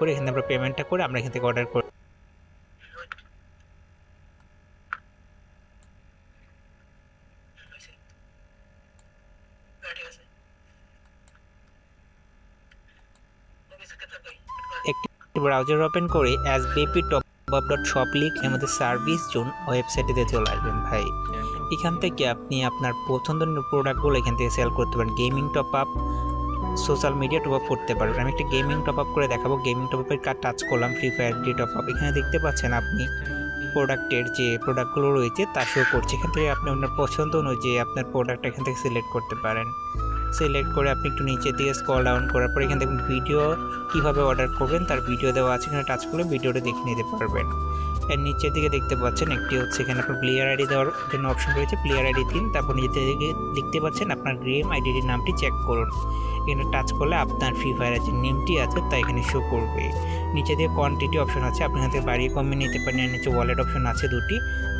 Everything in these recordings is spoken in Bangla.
করে এখানে আমরা পেমেন্টটা করে আমরা এখান থেকে অর্ডার করি একটি ব্রাউজার ওপেন করে BP top up dot shop লিখ আমাদের সার্ভিস জোন ওয়েবসাইটেতে চলে আসবেন ভাই। এখান থেকে আপনি আপনার পছন্দের প্রোডাক্টগুলো এখান থেকে সেল করতে পারেন। Gaming top up social media top up করতে পারবেন। আমি একটা গেমিং টপ আপ করে দেখাবো। গেমিং টপ আপের টাচ করলাম Free Fire D top up. এখানে দেখতে পাচ্ছেন আপনি প্রোডাক্টের যে প্রোডাক্টগুলো রয়েছে, তা শো করছে। এখান থেকে আপনি আপনার পছন্দ অনুযায়ী আপনার প্রোডাক্ট এখান থেকে সিলেক্ট করতে পারেন। সিলেক্ট করে আপনি একটু নিচের দিকে স্ক্রল ডাউন করার পর এখানে দেখুন ভিডিও কীভাবে অর্ডার করবেন, তার ভিডিও দেওয়া আছে এখানে টাচ করলে ভিডিওটা দেখে নিতে পারবেন। এর নিচের দিকে দেখতে পাচ্ছেন একটি হচ্ছে এখানে আপনার প্লেয়ার আইডি দেওয়ার জন্য অপশন রয়েছে প্লেয়ার আইডি দিন। তারপর নিচের দিকে দেখতে পাচ্ছেন আপনার গেম আইডির নামটি চেক করুন। এখানে টাচ করলে আপনার ফ্রি ফায়ারের যে নেমটি আছে তা এখানে শো করবে। নিচে দিয়ে কোয়ান্টিটি অপশন আছে, আপনি থেকে বাড়িয়ে কমিয়ে নিতে পারেন। নিচে ওয়ালেট অপশন আছে দুটি।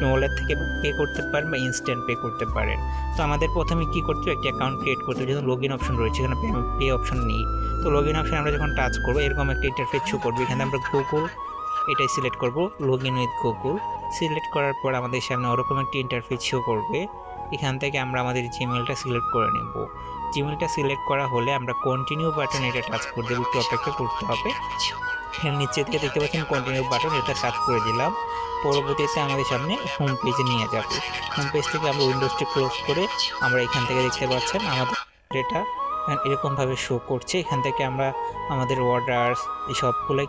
ওয়ালেট থেকে পে করতে পারেন বা ইনস্ট্যান্ট পে করতে পারেন। তো আমাদের প্রথমে কী করতে হবে? একটি অ্যাকাউন্ট ক্রিয়েট করতে হবে। যেহেতু লগ ইন অপশন রয়েছে, এখানে পে অপশন নেই। তো লগ ইন অপশন আমরা যখন টাচ করব, এরকম একটা ইন্টারফেস শো করবে। এখানে আমরা গুগল এটাই সিলেক্ট করব log in with Google select করার পর আমাদের সামনে ওরকম একটি ইন্টারফেস শো করবে। এখান থেকে আমরা আমাদের জিমেলটা সিলেক্ট করে নেব। জিমেলটা সিলেক্ট করা হলে আমরা কন্টিনিউ বাটন এটা টাচ করে দেবো, একটু অপেক্ষা করতে হবে। এর নিচে থেকে দেখতে পাচ্ছেন কন্টিনিউ বাটন এটা টাচ করে দিলাম। পরবর্তীতে আমাদের সামনে হোম পেজে নিয়ে যাবে। হোম পেজ থেকে আমরা উইন্ডোজটি ক্লোজ করে আমরা এখান থেকে দেখতে পাচ্ছেন আমাদের এটা এরকমভাবে শো করছে। এখান থেকে আমরা আমাদের অর্ডার্স এই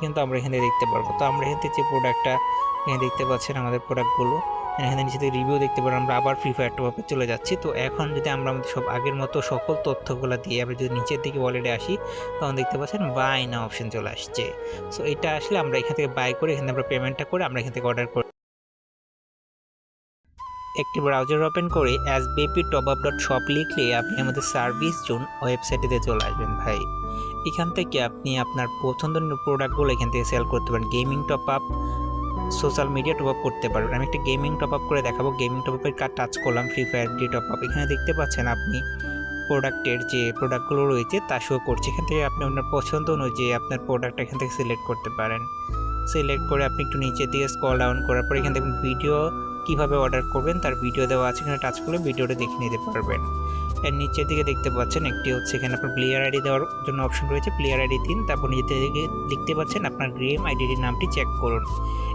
কিন্তু আমরা এখানে দেখতে পারব। তো আমরা এখান থেকে যে প্রোডাক্টটা এখানে দেখতে পাচ্ছেন আমাদের প্রোডাক্টগুলো এখানে নিচে রিভিউ দেখতে পারেন আমরা আবার ফ্রি ফায়ার টপে চলে যাচ্ছি। তো এখন যদি আমরা আমাদের সব আগের মতো সকল তথ্যগুলো দিয়ে আমরা যদি নিচের দিকে ওয়ালেটে আসি, তখন দেখতে পাচ্ছেন বাই না অপশন চলে আসছে। সো এটা আসলে আমরা এখান থেকে বাই করে এখানে আমরা পেমেন্টটা করে আমরা এখান থেকে অর্ডার করি একটি ব্রাউজার ওপেন করে as BP top up dot shop লিখলে আপনি আমাদের সার্ভিস জোন ওয়েবসাইটেতে চলে আসবেন ভাই। এখান থেকে আপনি আপনার পছন্দের প্রোডাক্টগুলো এখান থেকে সেল করতে পারেন। Gaming top up social media top up করতে পারবেন। আমি একটা গেমিং টপ আপ করে দেখাবো। গেমিং টপ আপের কার্ড টাচ করলাম Free Fire D top up এখানে দেখতে পাচ্ছেন আপনি প্রোডাক্টের যে প্রোডাক্টগুলো রয়েছে তা শো করছে। এখান থেকে আপনি আপনার পছন্দ অনুযায়ী আপনার প্রোডাক্ট এখান থেকে সিলেক্ট করতে পারেন। সিলেক্ট করে আপনি একটু নিচের দিকে স্ক্রল ডাউন করার পর এখান থেকে ভিডিও কীভাবে অর্ডার করবেন তার ভিডিও দেওয়া আছে এখানে টাচ করলে ভিডিওটা দেখে নিতে পারবেন। এর নিচের দিকে দেখতে পাচ্ছেন একটি হচ্ছে এখানে আপনার প্লেয়ার আইডি দেওয়ার জন্য অপশন রয়েছে প্লেয়ার আইডি দিন, তারপর নিচের দিকে দেখতে পাচ্ছেন আপনার গেম আইডির নামটি চেক করুন।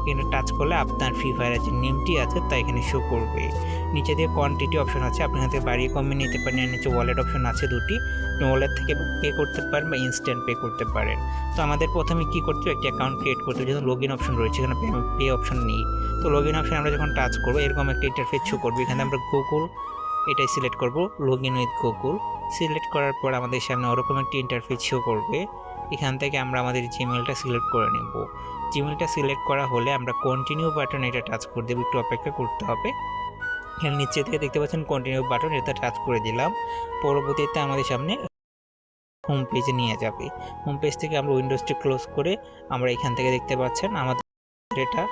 এখানে টাচ করলে আপনার ফ্রি ফায়ারের যে নেমটি আছে তা এখানে শো করবে। নিচে দিয়ে কোয়ান্টিটি অপশন আছে, আপনি থেকে বাড়িয়ে কমিয়ে নিতে পারেন, এর নিচে ওয়ালেট অপশন আছে দুটি ওয়ালেট থেকে পে করতে পারেন বা ইনস্ট্যান্ট পে করতে পারেন। তো আমাদের প্রথমে কী করতে হবে? একটি অ্যাকাউন্ট ক্রিয়েট করতে হবে, যেহেতু লগ ইন অপশন রয়েছে, এখানে পে অপশন নেই। তো লগ ইন অপশন আমরা যখন টাচ করব, এরকম একটা ইন্টারফেস শো করবে। এখানে আমরা গুগল এটাই সিলেক্ট করব log in with Google select করার পর আমাদের সামনে ওরকম একটি ইন্টারফেস শো করবে। এখান থেকে আমরা আমাদের জিমেলটা সিলেক্ট করে নেব। জিমেলটা সিলেক্ট করা হলে আমরা কন্টিনিউ বাটন এটা টাচ করে দেবো, একটু অপেক্ষা করতে হবে। এর নিচে থেকে দেখতে পাচ্ছেন কন্টিনিউ বাটন এটা টাচ করে দিলাম। পরবর্তীতে আমাদের সামনে হোম পেজে নিয়ে যাবে। হোম পেজ থেকে আমরা উইন্ডোজটি ক্লোজ করে আমরা এখান থেকে দেখতে পাচ্ছেন আমাদের এটা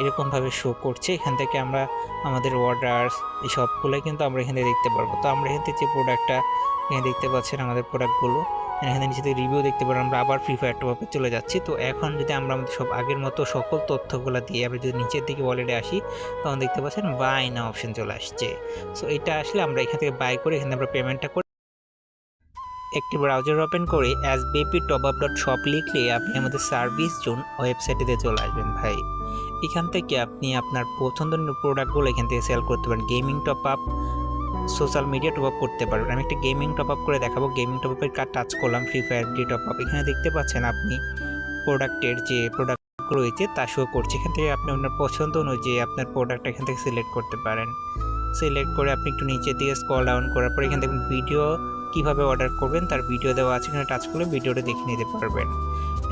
এরকমভাবে শো করছে। এখান থেকে আমরা আমাদের অর্ডার্স এই সবগুলোই কিন্তু আমরা এখানে দেখতে পারব। তো আমরা এখান থেকে যে প্রোডাক্টটা এখানে দেখতে পাচ্ছেন আমাদের প্রোডাক্টগুলো এখানে থেকে রিভিউ দেখতে পারব আমরা আবার ফ্রি ফায়ার টপে চলে যাচ্ছি। তো এখন যদি আমরা আমাদের সব আগের মতো সকল তথ্যগুলো দিয়ে আমরা যদি নিচের দিকে ওয়ালেটে আসি, তখন দেখতে পাচ্ছেন বাই না অপশন চলে আসছে। সো এটা আসলে আমরা এখান থেকে বাই করে এখানে আমরা পেমেন্টটা একটি ব্রাউজার ওপেন করে as BP top up dot shop লিখলে আপনি আমাদের সার্ভিস জোন ওয়েবসাইটেতে চলে আসবেন ভাই। এখান থেকে আপনি আপনার পছন্দের প্রোডাক্টগুলো এখান থেকে সেল করতে পারেন। Gaming top up social media top up করতে পারবেন। আমি একটা গেমিং টপ আপ করে দেখাবো। গেমিং টপ আপের কার্ড টাচ করলাম Free Fire D top up এখানে দেখতে পাচ্ছেন আপনি প্রোডাক্টের যে প্রোডাক্ট রয়েছে, তা শো করছে। এখান থেকে আপনি আপনার পছন্দ অনুযায়ী আপনার প্রোডাক্ট এখান থেকে সিলেক্ট করতে পারেন। সিলেক্ট করে আপনি একটু নিচের দিকে স্ক্রল ডাউন করার পর এখান থেকে ভিডিও কীভাবে অর্ডার করবেন তার ভিডিও দেওয়া আছে এখানে টাচ করলে ভিডিওটা দেখে নিতে পারবেন।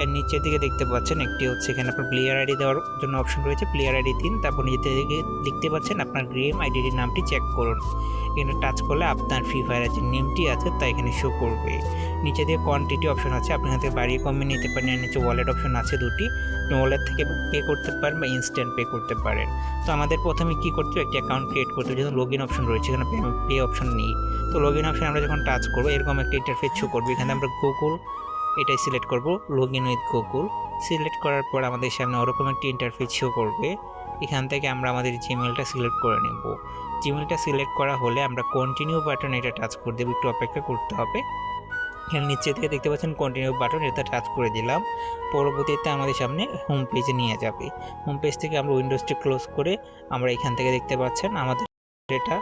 এর নিচের দিকে দেখতে পাচ্ছেন একটি হচ্ছে এখানে আপনার প্লেয়ার আইডি দেওয়ার জন্য অপশন রয়েছে প্লেয়ার আইডি দিন, তারপর নিচের দিকে দেখতে পাচ্ছেন আপনার গেম আইডির নামটি চেক করুন। এখানে টাচ করলে আপনার ফ্রি ফায়ারের যে নেমটি আছে তা এখানে শো করবে। নিচে দিয়ে কোয়ান্টিটি অপশন আছে, আপনি থেকে বাড়িয়ে কমিয়ে নিতে পারেন, এর নিচে ওয়ালেট অপশন আছে দুটি ওয়ালেট থেকে পে করতে পারেন বা ইনস্ট্যান্ট পে করতে পারেন। তো আমাদের প্রথমে কী করতে হবে? একটি অ্যাকাউন্ট ক্রিয়েট করতে হবে, যেহেতু লগ ইন অপশন রয়েছে, এখানে পে অপশন নেই। তো লগ ইন অপশন আমরা যখন টাচ করব, এরকম একটা ইন্টারফেস শো করবে। এখানে আমরা গুগল এটাই সিলেক্ট করব log in with Google select করার পর আমাদের সামনে ওরকম একটি ইন্টারফেস শো করবে। এখান থেকে আমরা আমাদের জিমেলটা সিলেক্ট করে নেব। জিমেলটা সিলেক্ট করা হলে আমরা কন্টিনিউ বাটন এটা টাচ করে দেবো, একটু অপেক্ষা করতে হবে। এর নিচে থেকে দেখতে পাচ্ছেন কন্টিনিউ বাটন এটা টাচ করে দিলাম। পরবর্তীতে আমাদের সামনে হোম পেজে নিয়ে যাবে। হোম পেজ থেকে আমরা উইন্ডোজটি ক্লোজ করে আমরা এখান থেকে দেখতে পাচ্ছেন আমাদের এটা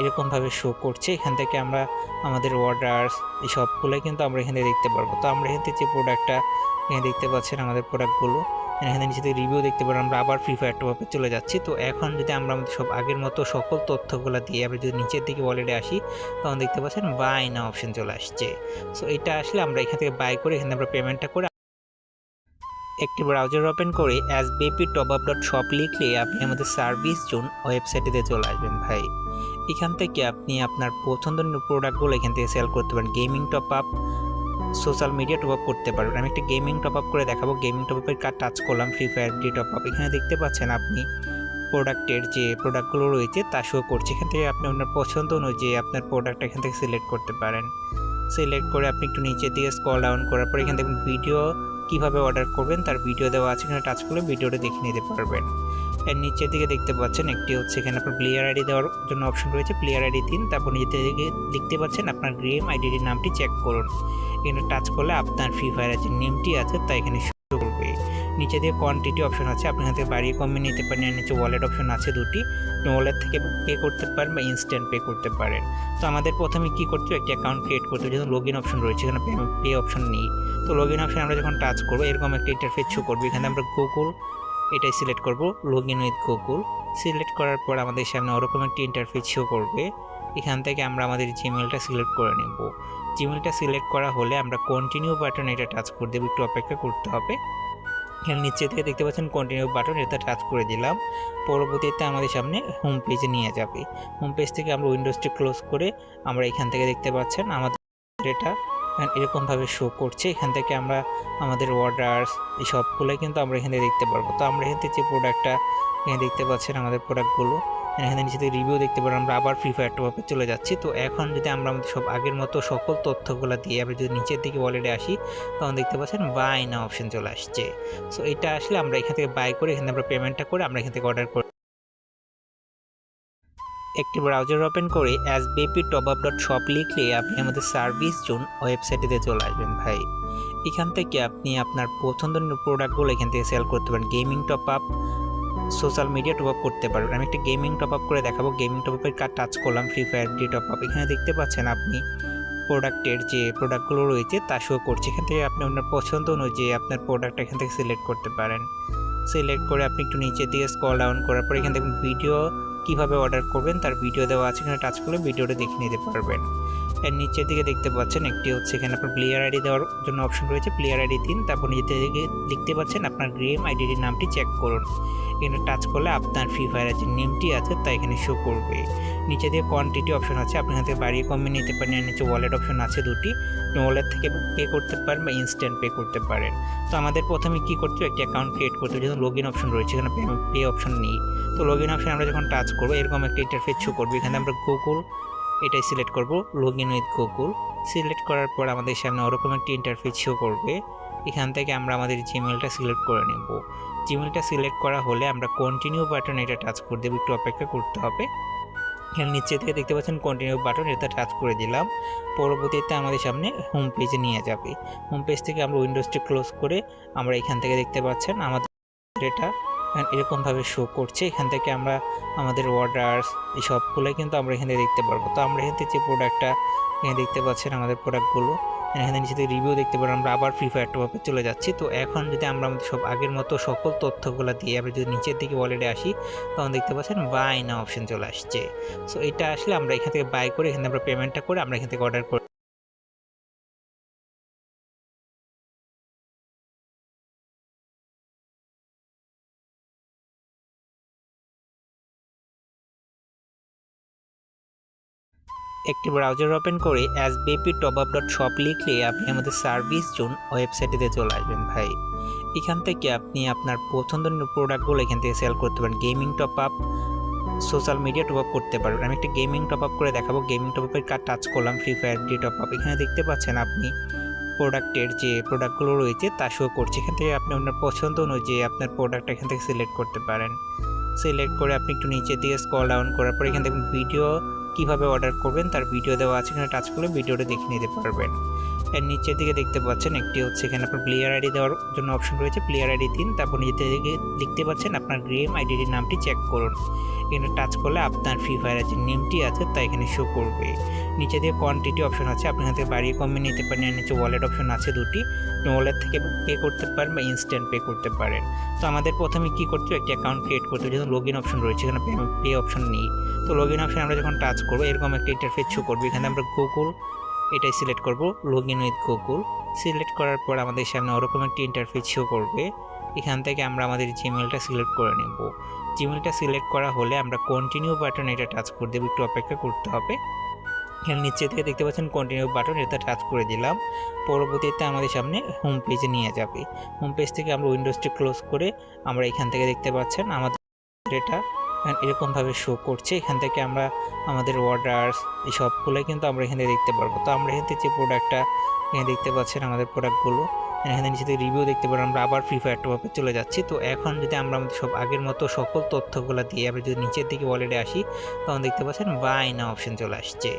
এরকমভাবে শো করছে। এখান থেকে আমরা আমাদের অর্ডার্স এই সবগুলোই কিন্তু আমরা এখানে দেখতে পারব। তো আমরা এখান থেকে যে প্রোডাক্টটা এখানে দেখতে পাচ্ছেন আমাদের প্রোডাক্টগুলো এখানে নিচে রিভিউ দেখতে পারেন আমরা আবার ফ্রি ফায়ার টপে চলে যাচ্ছি। তো এখন যদি আমরা আমাদের সব আগের মতো সকল তথ্যগুলো দিয়ে আমরা যদি নিচের দিকে ওয়ালেটে আসি, তখন দেখতে পাচ্ছেন বাই না অপশন চলে আসছে। সো এটা আসলে আমরা এখান থেকে বাই করে এখানে আমরা পেমেন্টটা করে একটি ব্রাউজার ওপেন করে as BP top up dot shop লিখলে আপনি আমাদের সার্ভিস জোন ওয়েবসাইটেতে চলে আসবেন ভাই। এখান থেকে আপনি আপনার পছন্দের প্রোডাক্টগুলো এখান থেকে সেল করতে পারেন। Gaming top up social media top up করতে পারবেন। আমি একটা গেমিং টপ আপ করে দেখাবো। গেমিং টপ আপের কার্ড টাচ করলাম Free Fire D top up এখানে দেখতে পাচ্ছেন আপনি প্রোডাক্টের যে প্রোডাক্টগুলো রয়েছে তা শো করছে। এখান থেকে আপনি আপনার পছন্দ অনুযায়ী আপনার প্রোডাক্ট এখান থেকে সিলেক্ট করতে পারেন। সিলেক্ট করে আপনি একটু নিচের দিকে স্কল ডাউন করার পর এখান থেকে ভিডিও কীভাবে অর্ডার করবেন, তার ভিডিও দেওয়া আছে এখানে টাচ করলে ভিডিওটা দেখে নিতে পারবেন। এর নিচের দিকে দেখতে পাচ্ছেন একটি হচ্ছে এখানে আপনার প্লেয়ার আইডি দেওয়ার জন্য অপশন রয়েছে প্লেয়ার আইডি দিন তারপর নিচের দিকে দেখতে পাচ্ছেন আপনার গেম আইডির নামটি চেক করুন। এখানে টাচ করলে আপনার ফ্রি ফায়ারের যে নেমটি আছে, তা এখানে নিচে দিয়ে কোয়ান্টিটি অপশন আছে আপনি এখান থেকে বাড়িয়ে কমিয়ে নিতে পারেন, নিচে ওয়ালেট অপশন আছে দুটি ওয়ালেট থেকে পে করতে পারেন বা ইনস্ট্যান্ট পে করতে পারেন। তো আমাদের প্রথমে কি করতে হবে? একটি অ্যাকাউন্ট ক্রিয়েট করতে হবে, যেহেতু লগ ইন অপশন রয়েছে, এখানে পে অপশন নেই। তো লগ ইন অপশন আমরা যখন টাচ করব, এরকম একটা ইন্টারফেস শো করব, এখানে আমরা গুগল এটাই সিলেক্ট করব log in with Google select করার পর আমাদের সামনে ওরকম একটি ইন্টারফেস শো করবে, এখান থেকে আমরা আমাদের জিমেলটা সিলেক্ট করে নেব। জিমেলটা সিলেক্ট করা হলে আমরা কন্টিনিউ বাটন এটা টাচ করে দেবো, একটু অপেক্ষা করতে হবে। নিচে থেকে দেখতে পাচ্ছেন কন্টিনিউ বাটন এটা টাচ করে দিলাম। পরবর্তীতে আমাদের সামনে হোম পেজে নিয়ে যাবে। হোম পেজ থেকে আমরা উইন্ডোজটি ক্লোজ করে আমরা এখান থেকে দেখতে পাচ্ছেন আমাদের এটা এরকমভাবে শো করছে। এখান থেকে আমরা আমাদের অর্ডার্স এই সবগুলোই কিন্তু আমরা এখানে দেখতে পারব। তো আমরা এখান থেকে যে প্রোডাক্টটা এখানে দেখতে পাচ্ছেন আমাদের প্রোডাক্টগুলো এখানে নিচে থেকে রিভিউ দেখতে পারেন। আমরা আবার ফ্রি ফায়ার টপে চলে যাচ্ছি। তো এখন যদি আমরা আমাদের সব আগের মতো সকল তথ্যগুলো দিয়ে আমরা যদি নিচের দিকে ওয়ালেটে আসি, তখন দেখতে পাচ্ছেন বাই না অপশন চলে আসছে। সো এটা আসলে আমরা এখান থেকে বাই করে এখানে আমরা পেমেন্টটা করে আমরা এখান থেকে অর্ডার করি একটি ব্রাউজার ওপেন করে as BP top up dot shop লিখলে আপনি আমাদের সার্ভিস জোন ওয়েবসাইটেতে চলে আসবেন ভাই। এখান থেকে আপনি আপনার পছন্দের প্রোডাক্টগুলো এখান থেকে সেল করতে পারেন। Gaming top up social media top up করতে পারবেন। আমি একটা গেমিং টপ আপ করে দেখাবো। গেমিং টপ আপের কার্ড টাচ করলাম Free Fire D top up এখানে দেখতে পাচ্ছেন আপনি প্রোডাক্টের যে প্রোডাক্টগুলো রয়েছে, তা শো করছে। এখান থেকে আপনি আপনার পছন্দ অনুযায়ী আপনার প্রোডাক্ট এখান থেকে সিলেক্ট করতে পারেন। সিলেক্ট করে আপনি একটু নিচের দিকে স্কল ডাউন করার পর এখান থেকে ভিডিও কীভাবে অর্ডার করবেন, তার ভিডিও দেওয়া আছে এখানে টাচ করলে ভিডিওটা দেখে নিতে পারবেন। এর নিচের দিকে দেখতে পাচ্ছেন একটি হচ্ছে এখানে আপনার প্লেয়ার আইডি দেওয়ার জন্য অপশন রয়েছে প্লেয়ার আইডি দিন। তারপর নিচের দিকে দেখতে পাচ্ছেন আপনার গেম আইডির নামটি চেক করুন। এখানে টাচ করলে আপনার ফ্রি ফায়ারের যে নেমটি আছে তা এখানে শো করবে। নিচে দিয়ে কোয়ান্টিটি অপশন আছে আপনি থেকে বাড়িয়ে কমিয়ে নিতে পারেন। নিচে ওয়ালেট অপশন আছে দুটি। ওয়ালেট থেকে পে করতে পারেন বা ইনস্ট্যান্ট পে করতে পারেন। তো আমাদের প্রথমে কি করতে হবে? একটি অ্যাকাউন্ট ক্রিয়েট করতে হবে। যেহেতু লগ ইন অপশন রয়েছে, এখানে পে অপশন নেই। তো লগ ইন অপশন আমরা যখন টাচ করব, এরকম একটা ইন্টারফেস শো করব। এখানে আমরা গুগল এটাই সিলেক্ট করব log in with Google select করার পর আমাদের সামনে ওরকম একটি ইন্টারফেস শো করবে। এখান থেকে আমরা আমাদের জিমেলটা সিলেক্ট করে নেব। জিমেলটা সিলেক্ট করা হলে আমরা কন্টিনিউ বাটন এটা টাচ করে দেবো, একটু অপেক্ষা করতে হবে। এর নিচে থেকে দেখতে পাচ্ছেন কন্টিনিউ বাটন এটা টাচ করে দিলাম। পরবর্তীতে আমাদের সামনে হোম পেজে নিয়ে যাবে। হোম পেজ থেকে আমরা উইন্ডোজটি ক্লোজ করে আমরা এখান থেকে দেখতে পাচ্ছেন আমাদের এটা এরকমভাবে শো করছে। এখান থেকে আমরা আমাদের অর্ডার্স এই কিন্তু আমরা এখানে দেখতে পারব। তো আমরা এখান থেকে যে প্রোডাক্টটা এখানে দেখতে পাচ্ছেন আমাদের প্রোডাক্টগুলো এখানে নিচে রিভিউ দেখতে পারেন আমরা আবার ফ্রি ফায়ার টপে চলে যাচ্ছি। তো এখন যদি আমরা আমাদের সব আগের মতো সকল তথ্যগুলো দিয়ে আমরা যদি নিচের দিকে ওয়ালেটে আসি, তখন দেখতে পাচ্ছেন বাই না অপশন চলে আসছে। সো এটা আসলে আমরা এখান থেকে বাই করে এখানে আমরা পেমেন্টটা করে আমরা এখান থেকে অর্ডার করি একটি ব্রাউজার ওপেন করে as BP top up dot shop লিখলে আপনি আমাদের সার্ভিস জোন ওয়েবসাইটেতে চলে আসবেন ভাই। এখান থেকে আপনি আপনার পছন্দের প্রোডাক্টগুলো এখান থেকে সেল করতে পারেন। Gaming top up social media top up করতে পারবেন। আমি একটা গেমিং টপ আপ করে দেখাবো। গেমিং টপ আপের কার্ড টাচ করলাম Free Fire D top up এখানে দেখতে পাচ্ছেন আপনি প্রোডাক্টের যে প্রোডাক্টগুলো রয়েছে তা শো করছে। এখান থেকে আপনি আপনার পছন্দ অনুযায়ী আপনার প্রোডাক্ট এখান থেকে সিলেক্ট করতে পারেন। সিলেক্ট করে আপনি একটু নিচের দিকে স্ক্রল ডাউন করার পর এখান থেকে ভিডিও কীভাবে অর্ডার করবেন তার ভিডিও দেওয়া আছে এখানে টাচ করে ভিডিওটা দেখে নিতে পারবেন। এর নিচের দিকে দেখতে পাচ্ছেন একটি হচ্ছে এখানে আপনার প্লেয়ার আইডি দেওয়ার জন্য অপশন রয়েছে প্লেয়ার আইডি দিন। তারপর নিচের দিকে লিখতে পাচ্ছেন আপনার গেম আইডির নামটি চেক করুন। এখানে টাচ করলে আপনার ফ্রি ফায়ারের যে নেমটি আছে তা এখানে শো করবে। নিচে দিয়ে কোয়ান্টিটি অপশন আছে আপনি এখান থেকে বাড়িয়ে কমিয়ে নিতে পারেন। নিচে ওয়ালেট অপশন আছে দুটি। ওয়ালেট থেকে পে করতে পারেন বা ইনস্ট্যান্ট পে করতে পারেন। তো আমাদের প্রথমে কী করতে হবে? একটি অ্যাকাউন্ট ক্রিয়েট করতে হবে। যেহেতু লগ ইন অপশন রয়েছে, এখানে পে অপশন নেই। তো লগ ইন অপশন আমরা যখন টাচ করব, এরকম একটা ইন্টারফেস শো করবে। এখানে আমরা গুগল এটাই সিলেক্ট করব log in with Google select করার পর আমাদের সামনে ওরকম একটি ইন্টারফেস শো করবে। এখান থেকে আমরা আমাদের জিমেলটা সিলেক্ট করে নেব। জিমেলটা সিলেক্ট করা হলে আমরা কন্টিনিউ বাটন এটা টাচ করে দেবো, একটু অপেক্ষা করতে হবে। এখানে নিচে থেকে দেখতে পাচ্ছেন কন্টিনিউ বাটন এটা টাচ করে দিলাম। পরবর্তীতে আমাদের সামনে হোম পেজে নিয়ে যাবে। হোম পেজ থেকে আমরা উইন্ডোজটি ক্লোজ করে আমরা এখান থেকে দেখতে পাচ্ছেন আমাদের এটা এরকমভাবে শো করছে। এখান থেকে আমরা আমাদের অর্ডার্স এই সবগুলোই কিন্তু আমরা এখানে দেখতে পারব। তো আমরা এখান থেকে যে প্রোডাক্টটা এখানে দেখতে পাচ্ছেন আমাদের প্রোডাক্টগুলো এখানে নিচে রিভিউ দেখতে পারব। আমরা আবার ফ্রি ফায়ার টপে চলে যাচ্ছি। তো এখন যদি আমরা আমাদের সব আগের মতো সকল তথ্যগুলো দিয়ে আমরা যদি নিচের দিকে ওয়ালেটে আসি, তখন দেখতে পাচ্ছেন বাই না অপশন চলে আসছে।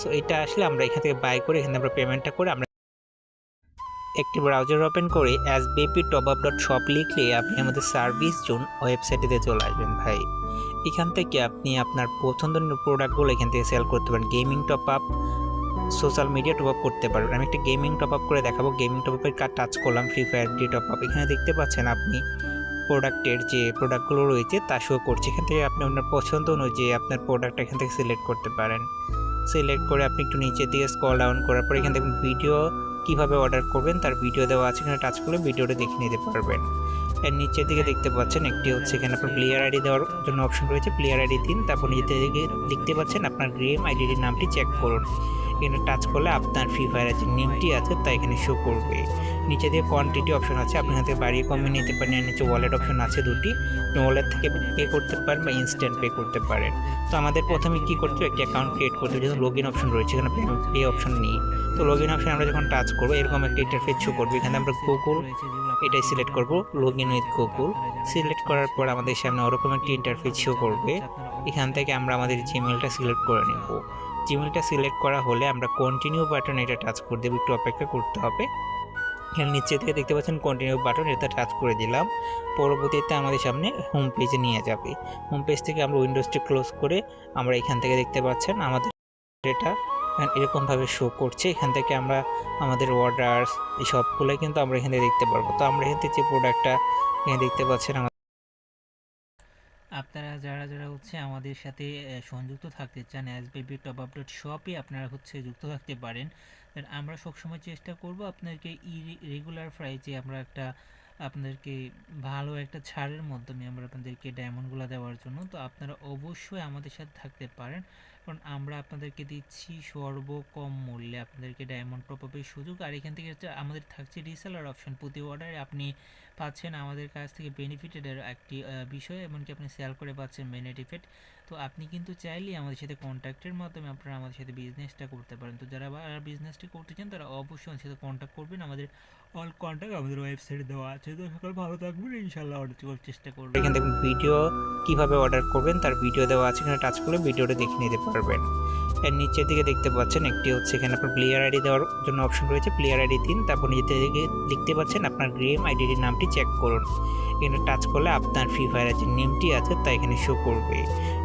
সো এটা আসলে আমরা এখান থেকে বাই করে এখানে আমরা পেমেন্টটা করে আমরা একটি ব্রাউজার ওপেন করে as BP top up dot shop লিখলে আপনি আমাদের সার্ভিস জোন ওয়েবসাইটেতে চলে আসবেন ভাই। এখান থেকে আপনি আপনার পছন্দের প্রোডাক্টগুলো এখান থেকে সেল করতে পারেন। Gaming top up social media top up করতে পারবেন। আমি একটা গেমিং টপ আপ করে দেখাবো। গেমিং টপ আপের কার্ড টাচ করলাম Free Fire D top up এখানে দেখতে পাচ্ছেন আপনি প্রোডাক্টের যে প্রোডাক্টগুলো রয়েছে, তা শো করছে। এখান থেকে আপনি আপনার পছন্দ অনুযায়ী আপনার প্রোডাক্ট এখান থেকে সিলেক্ট করতে পারেন। সিলেক্ট করে আপনি একটু নিচের দিকে স্কল ডাউন করার পর এখান থেকে ভিডিও কীভাবে অর্ডার করবেন, তার ভিডিও দেওয়া আছে এখানে টাচ করলে ভিডিওটা দেখে নিতে পারবেন। এর নিচের দিকে দেখতে পাচ্ছেন একটি হচ্ছে এখানে আপনার প্লেয়ার আইডি দেওয়ার জন্য অপশন রয়েছে প্লেয়ার আইডি দিন, তারপর নিচের দিকে লিখতে পাচ্ছেন আপনার গেম আইডির নামটি চেক করুন। এখানে টাচ করলে আপনার ফ্রি ফায়ারের যে নেমটি আছে তা এখানে শো করবে। নিচে দিয়ে কোয়ান্টিটি অপশন আছে, আপনি থেকে বাড়িয়ে কমিয়ে নিতে পারেন নিচে ওয়ালেট অপশন আছে দুটি। ওয়ালেট থেকে পে করতে পারেন বা ইনস্ট্যান্ট পে করতে পারেন। তো আমাদের প্রথমে কী করতে হবে? একটি অ্যাকাউন্ট ক্রিয়েট করতে হবে, যেহেতু লগ ইন অপশন রয়েছে, এখানে পে অপশন নেই। তো লগ ইন অপশন আমরা যখন টাচ করব, এরকম একটা ইন্টারফেস শো করবে। এখানে আমরা গুগল এটাই সিলেক্ট করব log in with Google select করার পর আমাদের সামনে ওরকম একটি ইন্টারফেস শো করবে। এখান থেকে আমরা আমাদের জিমেলটা সিলেক্ট করে নেব। জিমেলটা সিলেক্ট করা হলে আমরা কন্টিনিউ বাটন এটা টাচ করে দেবো, একটু অপেক্ষা করতে হবে। এখানে নিচে থেকে দেখতে পাচ্ছেন কন্টিনিউ বাটন এটা টাচ করে দিলাম। পরবর্তীতে আমাদের সামনে হোম পেজে নিয়ে যাবে। হোম পেজ থেকে আমরা উইন্ডোজটি ক্লোজ করে আমরা এখান থেকে দেখতে পাচ্ছেন আমাদের এটা এরকমভাবে শো করছে। এখান থেকে আমরা আমাদের অর্ডার্স এই সবগুলোই কিন্তু আমরা এখান দেখতে পারব। তো আমরা এখান থেকে যে প্রোডাক্টটা এখানে দেখতে পাচ্ছেন আপনারা যারা যারা হচ্ছে আমাদের সাথে সংযুক্ত থাকতে চান এস বিবি টপ আপ ডট আপনারা হচ্ছে যুক্ত থাকতে পারেন। আমরা সবসময় চেষ্টা করব আপনাদেরকে ই রেগুলার প্রাইজে আমরা একটা আপনাদেরকে ভালো একটা ছাড়ের মাধ্যমে আমরা আপনাদেরকে ডায়মন্ডগুলো দেওয়ার জন্য। তো আপনারা অবশ্যই আমাদের সাথে থাকতে পারেন। কারণ আমরা আপনাদেরকে দিচ্ছি সর্বকম মূল্যে আপনাদেরকে ডায়মন্ড টপ আপের সুযোগ। আর এখান থেকে হচ্ছে আমাদের থাকছে রিসেলার অপশন প্রতি অর্ডারে আপনি পাচ্ছেন আমাদের কাছ থেকে বেনিফিটেড একটি বিষয়, এমনকি আপনি সেল করে পাচ্ছেন বেনিফিট তো আপনি কিন্তু চাইলেই আমাদের সাথে কন্ট্যাক্টের মাধ্যমে আপনারা আমাদের সাথে বিজনেসটা করতে পারেন। তো যারা বিজনেসটা করতে চান, তারা অবশ্যই আমাদের সাথে কন্ট্যাক্ট করবেন। আমাদের অল কন্ট্যাক্ট আমাদের ওয়েবসাইটে দেওয়া আছে। তো সকাল ভালো থাকবেন। ইনশাল্লাহ অর্ডার চেষ্টা করবেন এখান থেকে ভিডিও কীভাবে অর্ডার করবেন, তার ভিডিও দেওয়া আছে এখানে টাচ করলে ভিডিওটা দেখে নিতে পারবেন। এর নিচের দিকে দেখতে পাচ্ছেন একটি হচ্ছে এখানে আপনার প্লেয়ার আইডি দেওয়ার জন্য অপশন রয়েছে প্লেয়ার আইডি দিন, তারপর নিচের দিকে লিখতে পাচ্ছেন আপনার গেম আইডির নামটি চেক করুন। এখানে টাচ করলে আপনার ফ্রি ফায়ারের যে নেমটি আছে, তা এখানে শো করবে।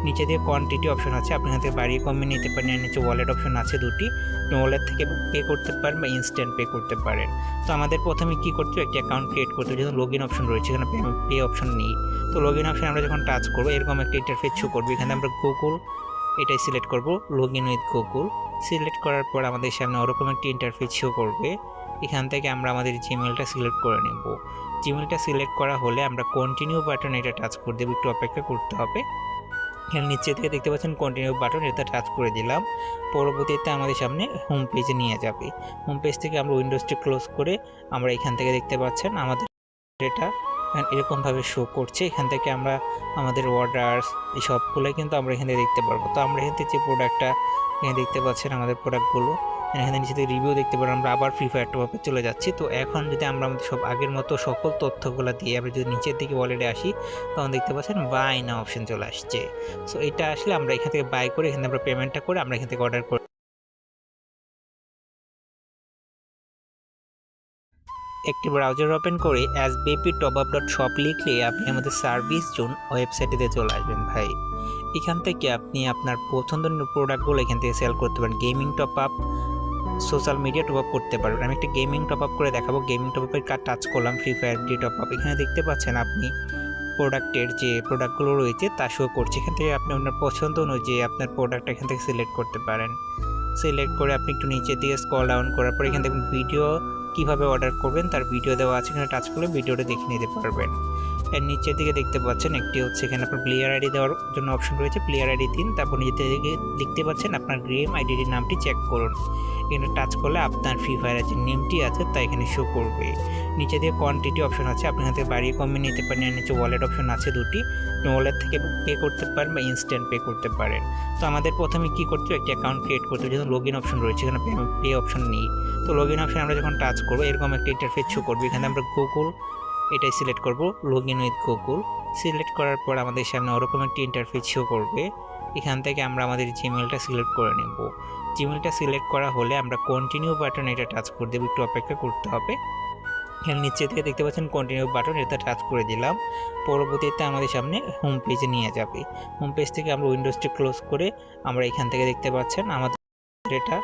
নিচে দিয়ে কোয়ান্টিটি অপশন আছে, আপনি থেকে বাড়িয়ে কমিয়ে নিতে পারেন নিচে ওয়ালেট অপশন আছে দুটি। ওয়ালেট থেকে পে করতে পারেন বা ইনস্ট্যান্ট পে করতে পারেন। তো আমাদের প্রথমে কী করতে হবে? একটি অ্যাকাউন্ট ক্রিয়েট করতে হবে, যেহেতু লগ ইন অপশন রয়েছে, এখানে পে অপশন নেই। তো লগ ইন অপশন আমরা যখন টাচ করব, এরকম একটা ইন্টারফেস শো করবে। এখানে আমরা গুগল এটাই সিলেক্ট করব log in with Google select করার পর আমাদের সামনে ওরকম একটি ইন্টারফেস শো করবে। এখান থেকে আমরা আমাদের জিমেলটা সিলেক্ট করে নেব। জিমেলটা সিলেক্ট করা হলে আমরা কন্টিনিউ বাটন এটা টাচ করে দেবো, একটু অপেক্ষা করতে হবে। এখানে নিচে থেকে দেখতে পাচ্ছেন কন্টিনিউ বাটন এটা টাচ করে দিলাম। পরবর্তীতে আমাদের সামনে হোম পেজে নিয়ে যাবে। হোম পেজ থেকে আমরা উইন্ডোজটি ক্লোজ করে আমরা এখান থেকে দেখতে পাচ্ছেন আমাদের এটা এরকমভাবে শো করছে। এখান থেকে আমরা আমাদের অর্ডার্স এই সবগুলোই কিন্তু আমরা এখান দেখতে পারব। তো আমরা এখান থেকে যে প্রোডাক্টটা এখানে দেখতে পাচ্ছেন আমাদের প্রোডাক্টগুলো এখানে থেকে রিভিউ দেখতে পারেন আমরা আবার ফ্রি ফায়ার টপে চলে যাচ্ছি। তো এখন যদি আমরা আমাদের সব আগের মতো সকল তথ্যগুলো দিয়ে আমরা যদি নিচের দিকে ওয়ালেটে আসি, তখন দেখতে পাচ্ছেন বাই না অপশন চলে আসছে। সো এটা আসলে আমরা এখান থেকে বাই করে এখানে আমরা পেমেন্টটা করে আমরা এখান থেকে অর্ডার করে একটি ব্রাউজার ওপেন করে as BP top up dot shop লিখলে আপনি আমাদের সার্ভিস জোন ওয়েবসাইটেতে চলে আসবেন ভাই। এখান থেকে আপনি আপনার পছন্দের প্রোডাক্টগুলো এখান থেকে সেল করতে পারেন। Gaming top up social media top up করতে পারবেন। আমি একটা গেমিং টপ আপ করে দেখাবো। গেমিং টপ আপের কার্ড টাচ করলাম Free Fire D top up এখানে দেখতে পাচ্ছেন আপনি প্রোডাক্টের যে প্রোডাক্টগুলো রয়েছে তা শো করছে। এখান থেকে আপনি আপনার পছন্দ অনুযায়ী আপনার প্রোডাক্ট এখান থেকে সিলেক্ট করতে পারেন। সিলেক্ট করে আপনি একটু নিচের দিকে স্কল ডাউন করার পর এখান থেকে ভিডিও কীভাবে অর্ডার করবেন তার ভিডিও দেওয়া আছে এখানে টাচ করলে ভিডিওটা দেখে নিতে পারবেন। এর নিচের দিকে দেখতে পাচ্ছেন একটি হচ্ছে এখানে আপনার প্লেয়ার আইডি দেওয়ার জন্য অপশন রয়েছে প্লেয়ার আইডি দিন তারপর নিচের দিকে দেখতে পাচ্ছেন আপনার গেম আইডির নামটি চেক করুন। এখানে টাচ করলে আপনার ফ্রি ফায়ারের যে নেমটি আছে তা এখানে শো করবে। নিচে দিয়ে কোয়ান্টিটি অপশন আছে, আপনি থেকে বাড়িয়ে কমিয়ে নিতে পারেন, এর নিচে ওয়ালেট অপশন আছে দুটি। ওয়ালেট থেকে পে করতে পারেন বা ইনস্ট্যান্ট পে করতে পারেন। তো আমাদের প্রথমে কি করতে হবে? একটি অ্যাকাউন্ট ক্রিয়েট করতে হবে, যেহেতু লগ ইন অপশন রয়েছে, এখানে পে অপশন নেই। তো লগ ইন অপশন আমরা যখন টাচ করব, এরকম একটা ইন্টারফেস শো করবে। এখানে আমরা গুগল এটাই সিলেক্ট করব log in with Google select করার পর আমাদের সামনে ওরকম একটি ইন্টারফেস শো করবে। এখান থেকে আমরা আমাদের জিমেলটা সিলেক্ট করে নেব। জিমেলটা সিলেক্ট করা হলে আমরা কন্টিনিউ বাটন এটা টাচ করে দেবো, একটু অপেক্ষা করতে হবে। এখানে নিচে থেকে দেখতে পাচ্ছেন কন্টিনিউ বাটন এটা টাচ করে দিলাম। পরবর্তীতে আমাদের সামনে হোম পেজে নিয়ে যাবে। হোম পেজ থেকে আমরা উইন্ডোজটি ক্লোজ করে আমরা এখান থেকে দেখতে পাচ্ছেন আমাদের এটা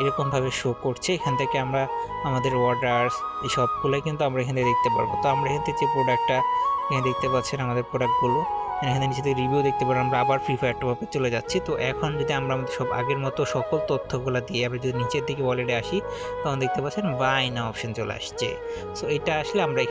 এরকমভাবে শো করছে। এখান থেকে আমরা আমাদের অর্ডার্স এই সবগুলোই কিন্তু আমরা এখান দেখতে পারব। তো আমরা এখান থেকে যে প্রোডাক্টটা এখানে দেখতে পাচ্ছেন আমাদের প্রোডাক্টগুলো এখানে থেকে রিভিউ দেখতে পারেন আমরা আবার ফ্রি ফায়ার টপে চলে যাচ্ছি। তো এখন যদি আমরা আমাদের সব আগের মতো সকল তথ্যগুলো দিয়ে আমরা যদি নিচের দিকে ওয়ালেটে আসি, তখন দেখতে পাচ্ছেন বাই না অপশন চলে আসছে। সো এটা আসলে আমরা